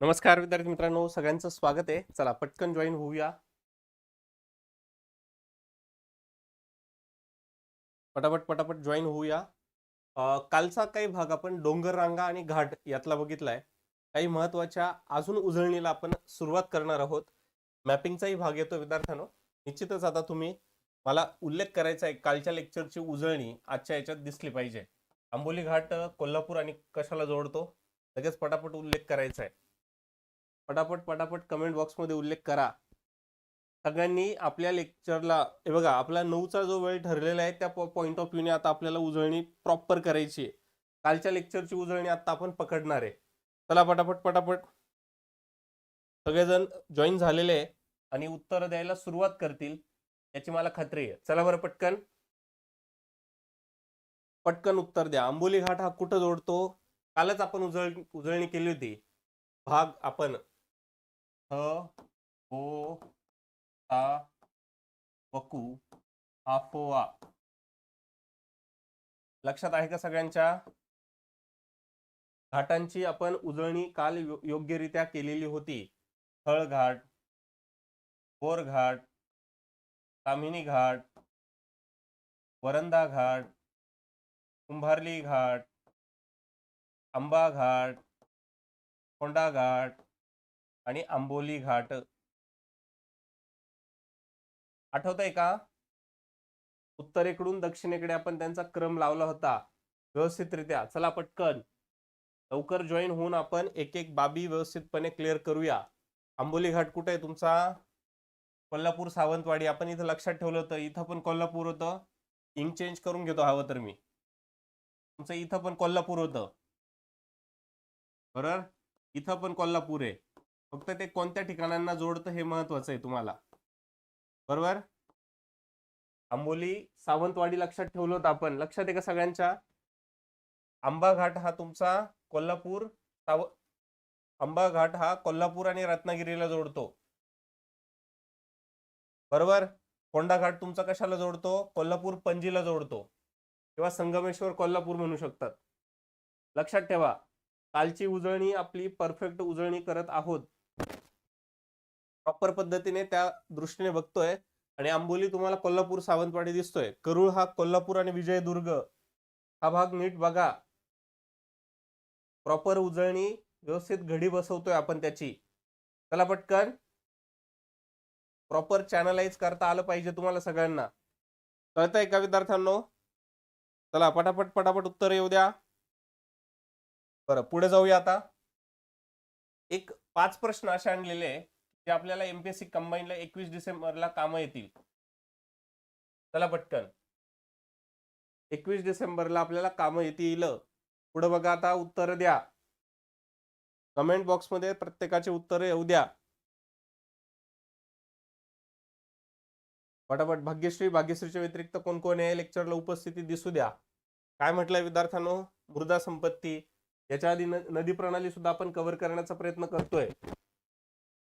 नमस्कार विद्यार्थी मित्रांनो सगळ्यांचं स्वागत आहे. चला पटकन जॉईन होऊया. पटापट पटापट जॉईन होऊया. कालचा काही भाग आपण डोंगर रांगा आणि घाट यातला बघितलाय. काही महत्त्वाच्या अजून उजळणीला आपण सुरुवात करणार आहोत. मॅपिंगचाही भाग येतो विद्यार्थ्यांनो. निश्चितच आता तुम्ही मला उल्लेख करायचा आहे कालच्या लेक्चरची उजळणी आजच्या याच्यात दिसली पाहिजे. आंबोली घाट कोल्हापूर आणि कशाला जोडतो? लगेच पटापट उल्लेख करायचा आहे. पटापट पटापट कमेंट बॉक्समध्ये उल्लेख करा. सगळ्यांनी आपल्या लेक्चरला हे बघा आपला नऊचा जो वेळ ठरलेला आहे त्या पॉईंट ऑफ व्ह्यूने आता आपल्याला उजळणी प्रॉपर करायची आहे. कालच्या लेक्चरची उजळणी आता आपण पकडणार आहे. चला पटापट पटापट. सगळेजण जॉईन झालेले आहे आणि उत्तर द्यायला सुरुवात करतील याची मला खात्री आहे. चला बरं पटकन. पटकन उत्तर द्या. आंबोली घाट हा कुठं जोडतो? कालच आपण उजळ उजळणी केली होती. भाग आपण. ह ओ ता वकू आफोआ लक्षात आहे का सगळ्यांच्या? घाटांची आपण उजळणी काल योग्यरित्या केलेली होती. थळघाट बोरघाट कामिनी घाट वरंदा घाट कुंभारली घाट आंबा घाट कोंडा घाट आणि आंबोली घाट. आठवत आहे का? उत्तरेकडून दक्षिणेकडे आपण त्यांचा क्रम लावला होता. व्यवस्थितरित्या. चला पटकन. लवकर जॉईन होऊन आपण एक एक बाबी व्यवस्थितपणे क्लिअर करूया. आंबोली घाट कुठे आहे तुमचा? कोल्हापूर सावंतवाडी. आपण इथं लक्षात ठेवलं होतं. इथं पण कोल्हापूर होतं. इंक चेंज करून घेतो हवं तर मी. तुमचं इथं पण कोल्हापूर होतं. बरोबर इथं पण कोल्हापूर आहे. फक्त ते कोणत्या ठिकाणांना जोडतं हे महत्वाचं आहे तुम्हाला. बरोबर? आंबोली सावंतवाडी लक्षात ठेवलं होतं आपण. लक्षात आहे का सगळ्यांच्या? आंबा घाट हा तुमचा कोल्हापूर साव आंबा घाट हा कोल्हापूर आणि रत्नागिरीला जोडतो. बरोबर? कोंडा घाट तुमचा कशाला जोडतो? कोल्हापूर पणजीला जोडतो. किंवा संगमेश्वर कोल्हापूर म्हणू शकतात. लक्षात ठेवा. कालची उजळणी आपली परफेक्ट उजळणी करत आहोत. प्रॉपर पद्धतीने त्या दृष्टीने बघतोय. आणि आंबोली तुम्हाला कोल्हापूर सावंतवाडी दिसतोय. करूळ हा कोल्हापूर आणि विजयदुर्ग हा भाग नीट बघा. प्रॉपर उजळणी व्यवस्थित घडी बसवतोय आपण त्याची. चला पटकन. प्रॉपर चॅनलाइज करता आलं पाहिजे तुम्हाला सगळ्यांना. कळतंय का विद्यार्थ्यांनो? चला पटापट पटापट उत्तर येऊ द्या. बरं पुढे जाऊया आता. एक पाच प्रश्न असे आणलेले ते आपल्याला एमपीएससी कंबाईनला एकवीस डिसेंबरला कामं येतील. चला पटकन. एकवीस डिसेंबरला आपल्याला कामं येतील. पुढे बघा आता उत्तर द्या. कमेंट बॉक्समध्ये प्रत्येकाचे उत्तर येऊ द्या. पटापट भाग्यश्री भाग्यश्रीच्या व्यतिरिक्त कोण कोण आहे लेक्चरला उपस्थिती दिसू द्या. काय म्हटलंय विद्यार्थ्यांनो? मृदा संपत्ती. याच्या आधी न- नदी प्रणाली सुद्धा आपण कव्हर करण्याचा प्रयत्न करतोय.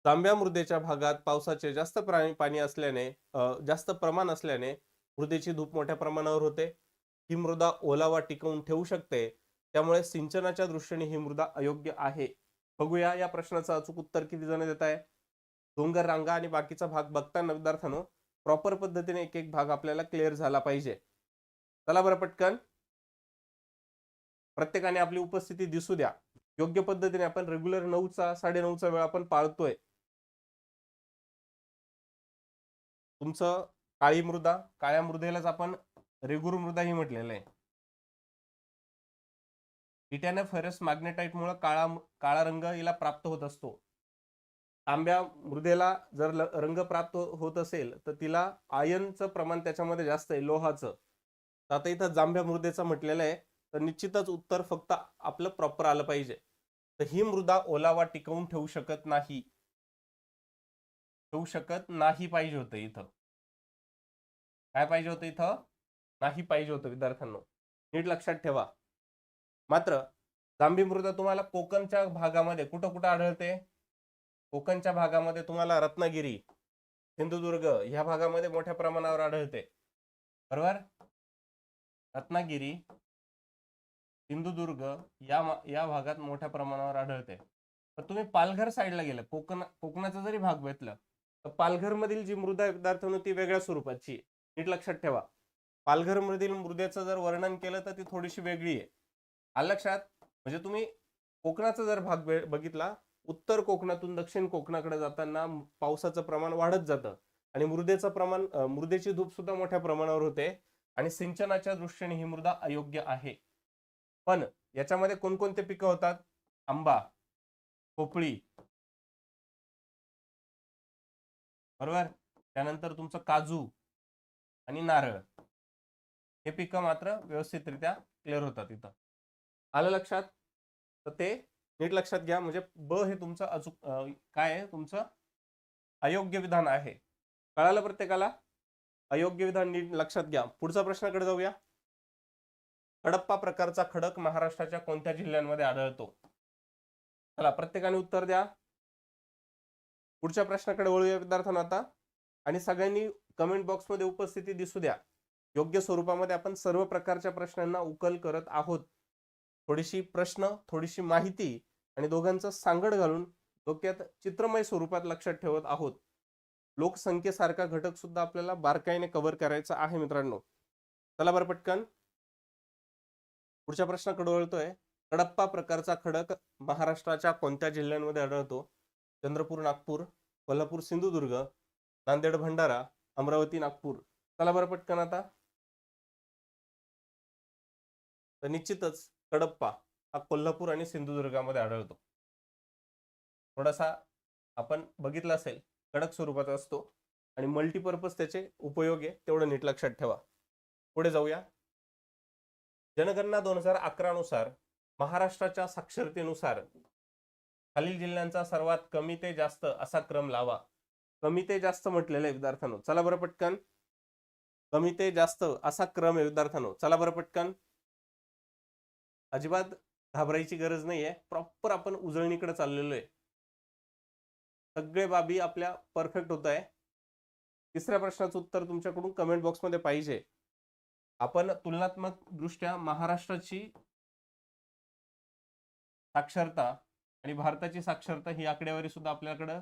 तांब्या मृदेच्या भागात पावसाचे जास्त प्राणी पाणी असल्याने जास्त प्रमाण असल्याने मृदेची धूप मोठ्या प्रमाणावर होते. ही मृदा ओलावा टिकवून ठेवू शकते. त्यामुळे सिंचनाच्या दृष्टीने ही मृदा अयोग्य आहे. बघूया या प्रश्नाचं अचूक उत्तर किती जण देत आहे. डोंगर रांगा आणि बाकीचा भाग बघताना विद्यार्थ्यांनो प्रॉपर पद्धतीने एक एक भाग आपल्याला क्लिअर झाला पाहिजे. चला बरं पटकन. प्रत्येकाने आपली उपस्थिती दिसू द्या. योग्य पद्धतीने आपण रेग्युलर नऊचा साडे नऊचा वेळ आपण पाळतोय. तुमचं काळी मृदा काळ्या मृदेलाच आपण रेगुर मृदा ही म्हटलेलं आहे. इटॅना फेरस मॅग्नेटाईट मुळे काळा काळा रंग हिला प्राप्त होत असतो. तांब्या मृदेला जर ल- रंग प्राप्त होत असेल तर तिला आयनचं प्रमाण त्याच्यामध्ये जास्त आहे लोहाचं. तर आता इथं जांभ्या मृदेचं म्हटलेलं आहे तर निश्चितच उत्तर फक्त आपलं प्रॉपर आलं पाहिजे. तर ही मृदा ओलावा टिकवून ठेवू शकत नाही. ठेवू शकत नाही पाहिजे होतं इथं. काय पाहिजे होतं इथं? नाही पाहिजे होतं विद्यार्थ्यांना. नीट लक्षात ठेवा. मात्र जांभी मृदा तुम्हाला कोकणच्या भागामध्ये कुठं कुठं आढळते? कोकणच्या भागामध्ये तुम्हाला रत्नागिरी सिंधुदुर्ग ह्या भागामध्ये मोठ्या प्रमाणावर आढळते. बरोबर? रत्नागिरी सिंधुदुर्ग या या भागात मोठ्या प्रमाणावर आढळते. तर तुम्ही पालघर साईडला गेलं कोकण कोकणाचा जरी भाग भेटलं तर पालघरमधील जी मृदा विद्यार्थ्यांनो ती वेगळ्या स्वरूपाची नीट लक्षात ठेवा. पालघर मधील मृदेचं जर वर्णन केलं तर ती थोडीशी वेगळी आहे. आलं लक्षात? म्हणजे तुम्ही कोकणाचा जर भाग बघितला उत्तर कोकणातून दक्षिण कोकणाकडे जाताना पावसाचं प्रमाण वाढत जातं. आणि मृदेचं प्रमाण मृदेची धूप सुद्धा मोठ्या प्रमाणावर होते आणि सिंचनाच्या दृष्टीने ही मृदा अयोग्य आहे. पण याच्यामध्ये कोणकोणते पिकं होतात? आंबा पोपळी बरोबर? त्यानंतर तुमचं काजू. आणि नारळ. हे पिकं मात्र व्यवस्थितरित्या क्लिअर होतात इथं. आलं लक्षात? तर ते नीट लक्षात घ्या. म्हणजे ब हे तुमचं अचूक काय आहे? तुमचं अयोग्य विधान आहे. कळालं प्रत्येकाला? अयोग्य विधान नीट लक्षात घ्या. पुढचा प्रश्नाकडे जाऊया. हडप्पा प्रकारचा खडक महाराष्ट्राच्या कोणत्या जिल्ह्यांमध्ये आढळतो? चला प्रत्येकाने उत्तर द्या. पुढच्या प्रश्नाकडे वळूया विद्यार्थ्यांना आता. आणि सगळ्यांनी कमेंट बॉक्समध्ये उपस्थिती दिसू द्या. योग्य स्वरूपामध्ये आपण सर्व प्रकारच्या प्रश्नांना उकल करत आहोत. थोडीशी प्रश्न थोडीशी माहिती आणि दोघांचं सांगड घालून डोक्यात चित्रमय स्वरूपात लक्षात ठेवत आहोत. लोकसंख्येसारखा घटक सुद्धा आपल्याला बारकाईने कव्हर करायचा आहे मित्रांनो. चला बरं पटकन. पुढच्या प्रश्नाकडे वळतोय. कडप्पा प्रकारचा खडक महाराष्ट्राच्या कोणत्या जिल्ह्यांमध्ये आढळतो? चंद्रपूर नागपूर कोल्हापूर सिंधुदुर्ग नांदेड भंडारा अमरावती नागपूर. चला बरं पटकन आता. तर निश्चितच कडप्पा हा कोल्हापूर आणि सिंधुदुर्गामध्ये आढळतो. थोडासा आपण बघितला असेल कडक स्वरूपाचा असतो आणि मल्टीपर्पज त्याचे उपयोग आहे तेवढं नीट लक्षात ठेवा. पुढे जाऊया. जनगणना दोन हजार अकरा नुसार महाराष्ट्राच्या साक्षरतेनुसार खालील जिल्ह्यांचा सर्वात कमी ते जास्त असा क्रम लावा. कमी ते जास्त म्हटलेलं आहे विद्यार्थ्यांनो. चला बरं पटकन. कमी ते जास्त असा क्रम आहे विद्यार्थ्यांनो. चला बरं पटकन. अजिबात घाबरायची गरज नाहीये. प्रॉपर आपण उजळणीकडे चाललेलो आहे. सगळे बाबी आपल्या परफेक्ट होत आहे. तिसऱ्या प्रश्नाचं उत्तर तुमच्याकडून कमेंट बॉक्समध्ये पाहिजे. आपण तुलनात्मक दृष्ट्या महाराष्ट्राची साक्षरता आणि भारताची साक्षरता ही आकडेवारी सुद्धा आपल्याकडं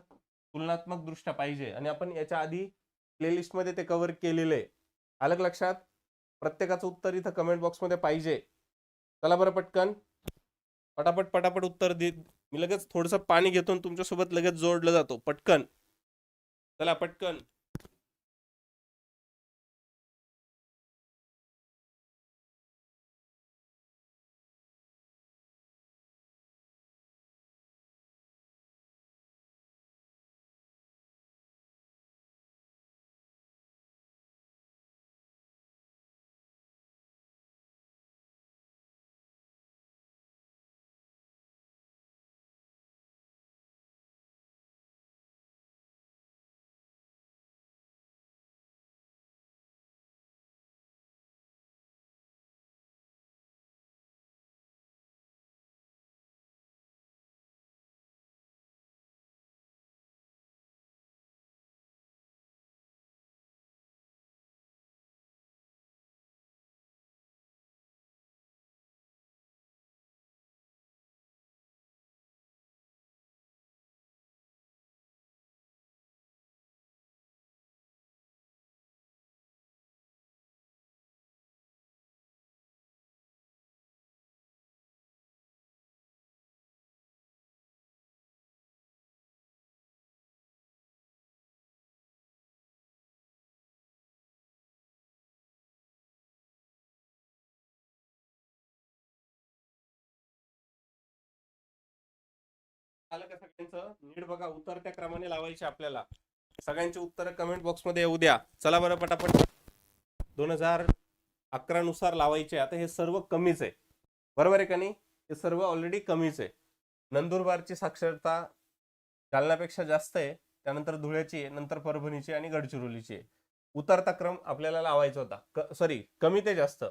तुलनात्मक दृष्ट्या पाहिजे. आणि आपण याच्या आधी प्लेलिस्टमध्ये ते कव्हर केलेलं आहे. आलं लक्षात? प्रत्येकाचं उत्तर इथं कमेंट बॉक्समध्ये पाहिजे. चला बरं पटकन. पटापट पटापट उत्तर दे. मी लगेच थोडंसं पाणी घेतो तुमच्यासोबत लगेच जोडलं जातो. पटकन. चला पटकन. झालं का सगळ्यांचं? नीट बघा उतरत्या क्रमाने लावायचे आपल्याला. सगळ्यांची उत्तर कमेंट बॉक्समध्ये येऊ द्या. चला बरं पटापट. दोन हजार अकरा नुसार लावायचे. आता हे सर्व कमीच आहे. बरोबर आहे का नाही? हे सर्व ऑलरेडी कमीच आहे. नंदुरबारची साक्षरता जालन्यापेक्षा जास्त आहे. त्यानंतर धुळ्याची आहे नंतर परभणीची आणि गडचिरोलीची आहे. उतरता क्रम आपल्याला लावायचा होता. सॉरी कमी ते जास्त.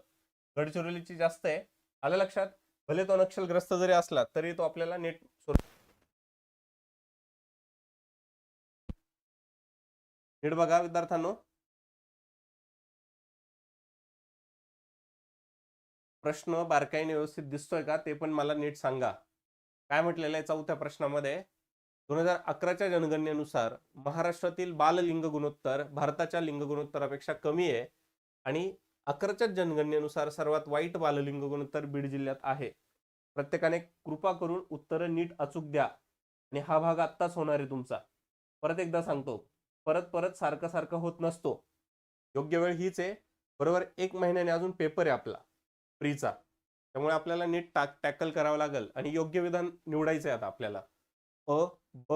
गडचिरोलीची जास्त आहे. आलं लक्षात? भले तो नक्षलग्रस्त जरी असला तरी तो आपल्याला नेट नीट बघा विद्यार्थ्यांनो. प्रश्न बारकाईने व्यवस्थित दिसतोय का ते पण मला नीट सांगा. काय म्हटलेलं आहे चौथ्या प्रश्नामध्ये? दोन हजार अकराच्या जनगणनेनुसार महाराष्ट्रातील बाललिंग गुणोत्तर भारताच्या लिंग गुणोत्तरापेक्षा कमी आहे आणि अकराच्या जनगणनेनुसार सर्वात वाईट बाललिंग गुणोत्तर बीड जिल्ह्यात आहे. प्रत्येकाने कृपा करून उत्तरं नीट अचूक द्या आणि हा भाग आत्ताच होणार आहे तुमचा. परत एकदा सांगतो. परत परत सारखं सारखं होत नसतो. योग्य वेळ हीच आहे. बरोबर एक महिन्याने अजून पेपर आहे आपला प्रीचा त्यामुळे आपल्याला नीट टाक टॅकल करावं लागेल आणि योग्य विधान निवडायचं आहे आता आपल्याला. अ ब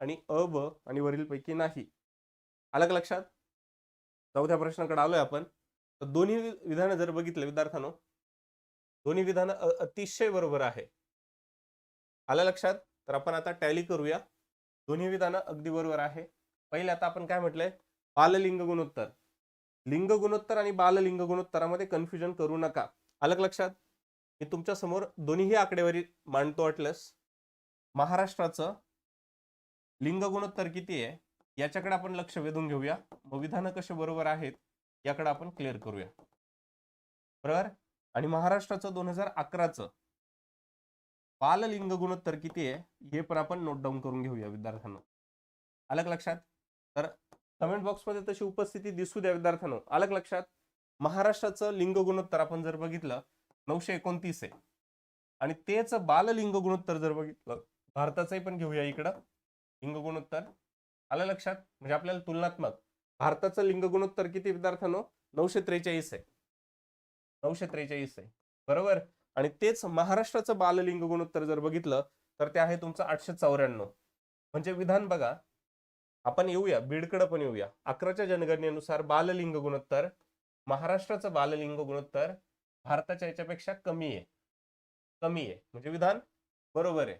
आणि अ ब आणि वरील पैकी नाही. आलं का लक्षात? चौथ्या प्रश्नाकडे आलोय आपण. तर दोन्ही विधानं जर बघितलं विद्यार्थ्यानो दोन्ही विधानं अतिशय बरोबर आहे. आलं लक्षात? तर आपण आता टॅली करूया. दोन्ही विधानं अगदी बरोबर आहे. पहिले आता आपण काय म्हटलंय? बाललिंग गुणोत्तर. लिंग गुणोत्तर आणि बाललिंग गुणोत्तरामध्ये कन्फ्युजन करू नका. अलग लक्षात? मी तुमच्यासमोर दोन्हीही आकडेवारी मांडतो वाटलंस महाराष्ट्राचं लिंग गुणोत्तर किती आहे? याच्याकडे आपण लक्ष वेधून घेऊया. मग विधानं कसे बरोबर आहेत? याकडे आपण क्लिअर करूया. बरोबर? आणि महाराष्ट्राचं दोन हजार अकराचं बाललिंग गुणोत्तर किती आहे? हे पण आपण नोट डाऊन करून घेऊया विद्यार्थ्यांना. अलग लक्षात? तर कमेंट बॉक्समध्ये तशी उपस्थिती दिसू द्या विद्यार्थ्यांनो. आलं लक्षात महाराष्ट्राचं लिंग गुणोत्तर आपण जर बघितलं नऊशे एकोणतीस आहे. आणि तेच बाललिंग गुणोत्तर जर बघितलं भारताचंही पण घेऊया इकडं. लिंग गुणोत्तर. आलं लक्षात? म्हणजे आपल्याला तुलनात्मक. भारताचं लिंग गुणोत्तर किती विद्यार्थ्यांनो? नऊशे त्रेचाळीस आहे. नऊशे त्रेचाळीस आहे. बरोबर? आणि तेच महाराष्ट्राचं बाललिंग गुणोत्तर जर बघितलं तर ते आहे तुमचं आठशे चौऱ्याण्णव. म्हणजे विधान बघा आपण येऊया बीडकडे पण येऊया. अकराच्या जनगणनेनुसार बाललिंग गुणोत्तर महाराष्ट्राचं बाललिंग गुणोत्तर भारताच्या याच्यापेक्षा कमी आहे. कमी आहे. म्हणजे विधान बरोबर आहे.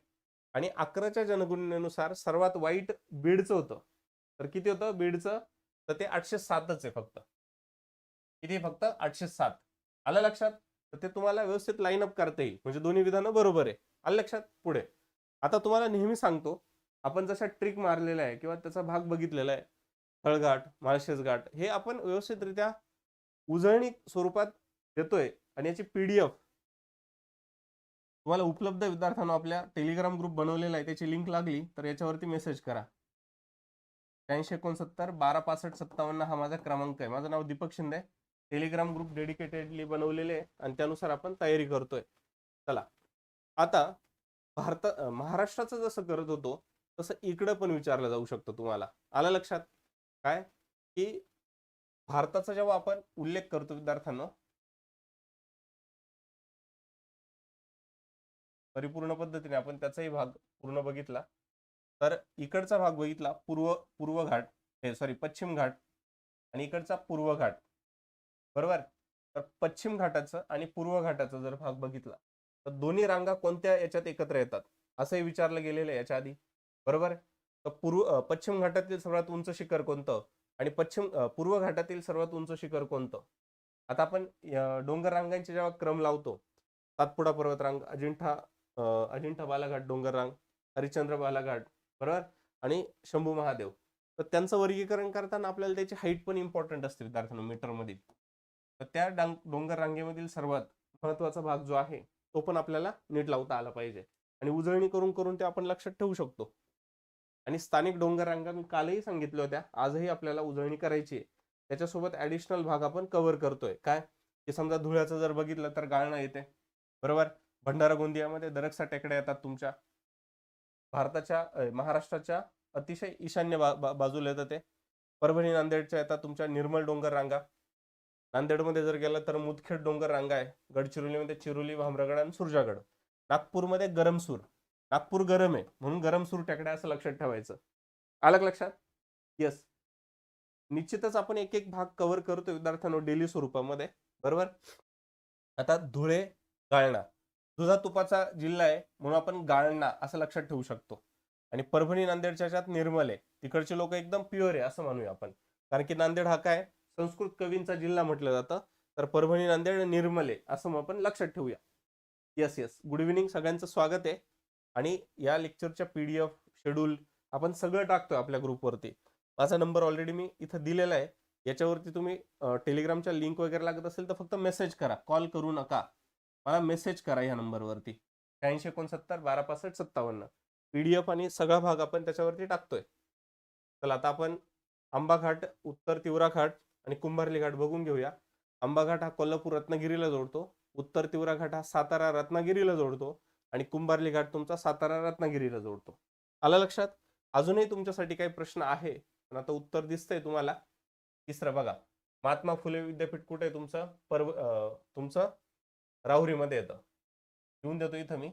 आणि अकराच्या जनगणनेनुसार सर्वात वाईट बीडचं होतं. तर किती होतं? बीडचं? तर ते आठशे सातच आहे फक्त. किती? फक्त आठशे सात. आलं लक्षात? तर ते तुम्हाला व्यवस्थित लाईन अप करता येईल. म्हणजे दोन्ही विधानं बरोबर आहे. आलं लक्षात? पुढे. आता तुम्हाला नेहमी सांगतो आपण जशा ट्रिक मारलेला आहे किंवा त्याचा भाग बघितलेला आहे फळघाट माळशेज घाट हे आपण व्यवस्थितरित्या उजळणी स्वरूपात देतोय आणि याची पीडीएफ तुम्हाला उपलब्ध विद्यार्थ्यांना आपल्या टेलिग्राम ग्रुप बनवलेला आहे त्याची लिंक लागली तर याच्यावरती मेसेज करा. त्र्याऐंशी एकोणसत्तर बारा पासष्ट सत्तावन्न हा माझा क्रमांक आहे. माझं नाव Deepak Shinde Telegram group dedicatedly बनवलेले आहे आणि त्यानुसार आपण तयारी करतोय. चला. आता भारत महाराष्ट्राचं जसं करत होतो तसं इकडं पण विचारलं जाऊ शकतं तुम्हाला. आलं लक्षात? काय? की भारताचा जेव्हा आपण उल्लेख करतो विद्यार्थ्यांना परिपूर्ण पद्धतीने आपण त्याचाही भाग पूर्ण बघितला. तर इकडचा भाग बघितला पूर्व पूर्व घाट हे सॉरी पश्चिम घाट आणि इकडचा पूर्व घाट. बरोबर? तर पश्चिम घाटाचं आणि पूर्व घाटाचा जर भाग बघितला तर दोन्ही रांगा कोणत्या याच्यात एकत्र येतात? असंही विचारलं गेलेलं याच्या आधी. बरोबर तर पूर्व पश्चिम घाटातील सर्वात उंच शिखर कोणतं? आणि पश्चिम पूर्व घाटातील सर्वात उंच शिखर कोणतं? आता आपण डोंगर रांगांचे जेव्हा क्रम लावतो सातपुडा पर्वत रांग अजिंठा अजिंठा बालाघाट डोंगर रांग हरिश्चंद्र बालाघाट बरोबर? आणि शंभू महादेव. तर त्यांचं वर्गीकरण करताना आपल्याला त्याची हाईट पण इम्पॉर्टंट असते विद्यार्थ्यांना मीटरमध्ये तर त्या डांग डोंगर रांगेमधील सर्वात महत्त्वाचा भाग जो आहे तो पण आपल्याला नीट लावता आला पाहिजे. आणि उजळणी करून करून ते आपण लक्षात ठेवू शकतो. आणि स्थानिक डोंगर रांगा मी कालही सांगितल्या होत्या आजही आपल्याला उजळणी करायची आहे. त्याच्यासोबत ॲडिशनल भाग आपण कव्हर करतोय. काय? की समजा धुळ्याचं जर बघितलं तर गाळणं येते. बरोबर? भंडारा गोंदियामध्ये दरकसा टेकड्या येतात तुमच्या. भारताच्या महाराष्ट्राच्या अतिशय ईशान्य बा, बा- बाजूला येतं ते. परभणी नांदेडच्या येतात तुमच्या निर्मल डोंगर रांगा. नांदेडमध्ये जर गेलं तर मुदखेड डोंगर रांगा आहे. गडचिरोलीमध्ये चिरोली भामरागड आणि सुरजागड. नागपूरमध्ये गरमसूर. नागपूर गरम आहे म्हणून गरमसूर टेकड्या असं लक्षात ठेवायचं. आलं लक्षात? येस निश्चितच आपण एक एक भाग कव्हर करतो विद्यार्थ्यांनो डेली स्वरूपामध्ये. बरोबर? आता धुळे गाळणा. दुधा तुपाचा जिल्हा आहे म्हणून आपण गाळणा असं लक्षात ठेवू शकतो. आणि परभणी नांदेडच्या ह्याच्यात निर्मल आहे. तिकडचे लोक एकदम प्युअर आहे असं मानूया आपण. कारण की नांदेड हा काय? संस्कृत कवींचा जिल्हा म्हटलं जातं. तर परभणी नांदेड निर्मल आहे असं मग आपण लक्षात ठेवूया. येस येस गुड इव्हिनिंग सगळ्यांचं स्वागत आहे. आणि या लेक्चरच्या पीडीएफ शेड्यूल आपण सगळं टाकतोय आपल्या ग्रुपवरती माझा नंबर ऑलरेडी मी इथं दिलेला आहे. याच्यावरती तुम्ही टेलिग्रामच्या लिंक वगैरे लागत असेल तर फक्त मेसेज करा. कॉल करू नका. मला मेसेज करा या नंबरवरती शहाऐंशी एकोणसत्तर बारा पासष्ट सत्तावन्न. पीडीएफ आणि सगळा भाग आपण त्याच्यावरती टाकतोय. चला आता आपण आंबा घाट उत्तर तिवरा घाट आणि कुंभारली घाट बघून घेऊया. आंबा घाट हा कोल्हापूर रत्नागिरीला जोडतो. उत्तर तिवरा घाट हा सातारा रत्नागिरीला जोडतो. आणि कुंभारली घाट तुमचा सातारा रत्नागिरीला जोडतो. आला लक्षात? अजूनही तुमच्यासाठी काही प्रश्न आहे? पण आता उत्तर दिसतंय तुम्हाला. तिसरं बघा. महात्मा फुले विद्यापीठ कुठे आहे तुमचं? पर्व तुमचं? राहुरीमध्ये येतं. लिहून देतो इथं मी.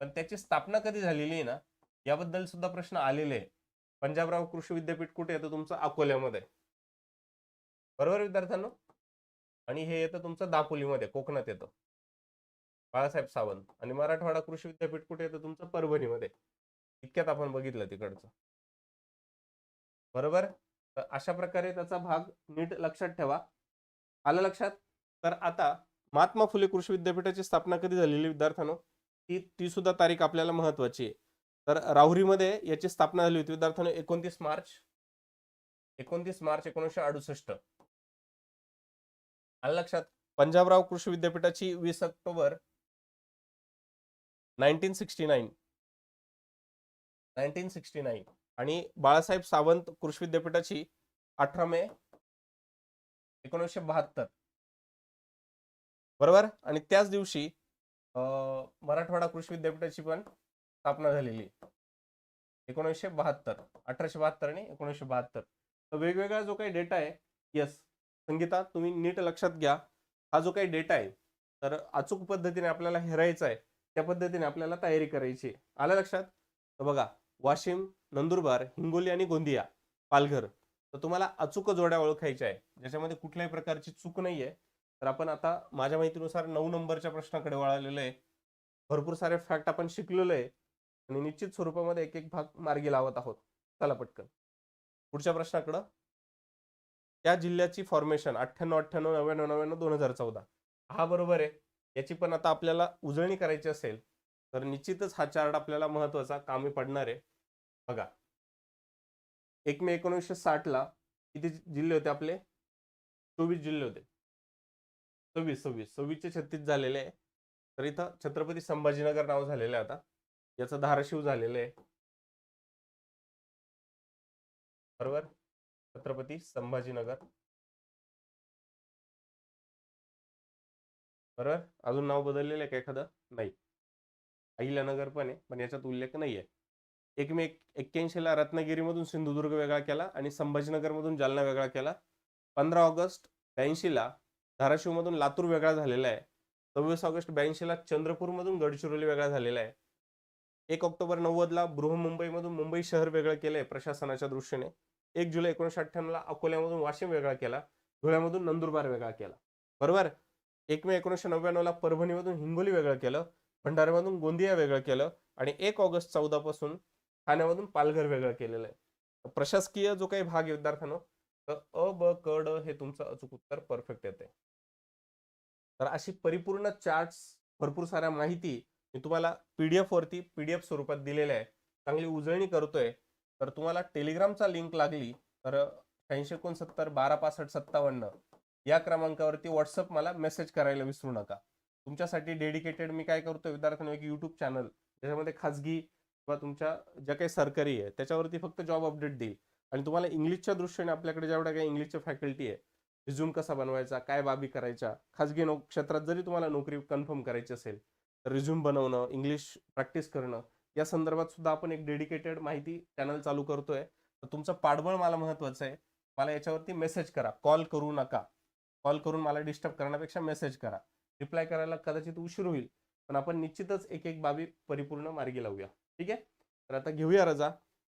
पण त्याची स्थापना कधी झालेली आहे ना? याबद्दल सुद्धा प्रश्न आलेले आहे पंजाबराव कृषी विद्यापीठ कुठे येतं तुमचं? अकोल्यामध्ये. बरोबर विद्यार्थ्यांनो? आणि हे येतं तुमचं दापोलीमध्ये. कोकणात येतं. बाळासाहेब सावंत आणि मराठवाडा कृषी विद्यापीठ कुठे येतं तुमचं परभणीमध्ये. इतक्यात आपण बघितलं तिकडचं. बरोबर? तर अशा प्रकारे त्याचा भाग नीट लक्षात ठेवा. आलं लक्षात? तर आता महात्मा फुले कृषी विद्यापीठाची स्थापना कधी झालेली विद्यार्थ्यांनो? ती ती सुद्धा तारीख आपल्याला महत्वाची आहे. तर राहुरीमध्ये याची स्थापना झाली होती विद्यार्थ्यांनो एकोणतीस मार्च. एकोणतीस मार्च एकोणीसशे अडुसष्ट. आलं लक्षात? पंजाबराव कृषी विद्यापीठाची वीस October nineteen sixty nine. Nineteen sixty nine. आणि बाळासाहेब सावंत कृषी विद्यापीठाची अठरा मे एकोणीसशे बहात्तर. बरोबर? आणि त्याच दिवशी मराठवाडा कृषी विद्यापीठाची पण स्थापना झालेली. एकोणीसशे बहात्तर. अठराशे बहात्तर आणि एकोणीसशे बहात्तर. तर वेगवेगळा जो काही डेटा आहे येस संगीता तुम्ही नीट लक्षात घ्या. हा जो काही डेटा आहे तर अचूक पद्धतीने आपल्याला हेरायचा आहे. त्या पद्धतीने आपल्याला तयारी करायची. आलं लक्षात? तर बघा वाशिम नंदुरबार हिंगोली आणि गोंदिया पालघर. तर तुम्हाला अचूक जोड्या ओळखायच्या आहे ज्याच्यामध्ये कुठल्याही प्रकारची चूक नाही आहे तर आपण आता माझ्या माहितीनुसार नऊ नंबरच्या प्रश्नाकडे वळालेलो आहे. भरपूर सारे फॅक्ट आपण शिकलेलो आहे. आणि निश्चित स्वरूपामध्ये एक एक भाग मार्गी लावत आहोत. चला पटकन. पुढच्या प्रश्नाकडं. त्या जिल्ह्याची फॉर्मेशन अठ्ठ्याण्णव अठ्ठ्याण्णव नव्याण्णव नव्याण्णव दोन हजार चौदा. हा बरोबर आहे. याची पण आता आपल्याला उजळणी करायची असेल तर निश्चितच हा चार्ट आपल्याला महत्त्वाचा कामी पडणार आहे. बघा. एक मे एकोणीसशे साठला किती जिल्हे होते आपले? चोवीस जिल्हे होते. सव्वीस सव्वीस. सव्वीसचे छत्तीस झालेले आहे. तर इथं छत्रपती संभाजीनगर नाव झालेलं आहे आता. याचं धाराशिव झालेलं आहे. बरोबर? छत्रपती संभाजीनगर. बरोबर अजून नाव बदललेलं आहे का एखादं? नाही. अहिल्यानगर पण आहे पण याच्यात उल्लेख नाही आहे एक मे ला रत्नागिरीमधून सिंधुदुर्ग वेगळा केला आणि संभाजीनगरमधून जालना वेगळा केला. पंधरा ऑगस्ट ब्याऐंशीला धाराशिवमधून लातूर वेगळा झालेला आहे. सव्वीस ऑगस्ट ब्याऐंशीला चंद्रपूरमधून गडचिरोली वेगळा झालेला आहे. एक ऑक्टोबर नव्वदला बृहमुंबईमधून मुंबई शहर वेगळं केलंय प्रशासनाच्या दृष्टीने. एक जुलै एकोणीशे अठ्ठ्याण्णवला अकोल्यामधून वाशिम वेगळा केला. धुळ्यामधून नंदुरबार वेगळा केला. बरोबर? एक मे एकोणीशे नव्याण्णवला परभणीमधून हिंगोली वेगळं केलं भंडाऱ्यामधून गोंदिया वेगळं केलं आणि एक ऑगस्ट चौदा पासून ठाण्यामधून पालघर वेगळं केलेलं आहे. प्रशासकीय जो काही भाग आहे विद्यार्थ्यांनो तर अ ब क ड हे तुमचं अचूक उत्तर परफेक्ट येते तर अशी परिपूर्ण चार्ट्स भरपूर साऱ्या माहिती मी तुम्हाला पीडीएफ वरती पीडीएफ स्वरूपात दिलेल्या आहे चांगली उजळणी करतोय. तर तुम्हाला टेलिग्रामचा लिंक लागली तर शहाऐंशी एकोणसत्तर बारा पासष्ट सत्तावन्न या क्रमांकावरती व्हॉट्सअप मला मेसेज करायला विसरू नका. तुमच्यासाठी डेडिकेटेड मी काय करतो विद्यार्थ्यांना एक युट्यूब चॅनल ज्याच्यामध्ये खाजगी किंवा तुमच्या ज्या काही सरकारी आहे त्याच्यावरती फक्त जॉब अपडेट देईल. आणि तुम्हाला इंग्लिशच्या दृष्टीने आपल्याकडे जेवढ्या काही इंग्लिशच्या फॅकल्टी आहे रिझ्यूम कसा बनवायचा काय बाबी करायच्या खाजगी नोक क्षेत्रात जरी तुम्हाला नोकरी कन्फर्म करायची असेल तर रिझ्यूम बनवणं इंग्लिश प्रॅक्टिस करणं या संदर्भात सुद्धा आपण एक डेडिकेटेड माहिती चॅनल चालू करतोय. तर तुमचं पाठबळ मला महत्वाचं आहे. मला याच्यावरती मेसेज करा. कॉल करू नका. कॉल करून मला डिस्टर्ब करण्यापेक्षा मेसेज करा. रिप्लाय करायला कदाचित उशीर होईल पण आपण निश्चितच एक एक बाबी परिपूर्ण मार्गी लावूया. ठीक आहे? तर आता घेऊया रजा.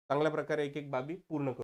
चांगल्या प्रकारे एक एक बाबी पूर्ण करू.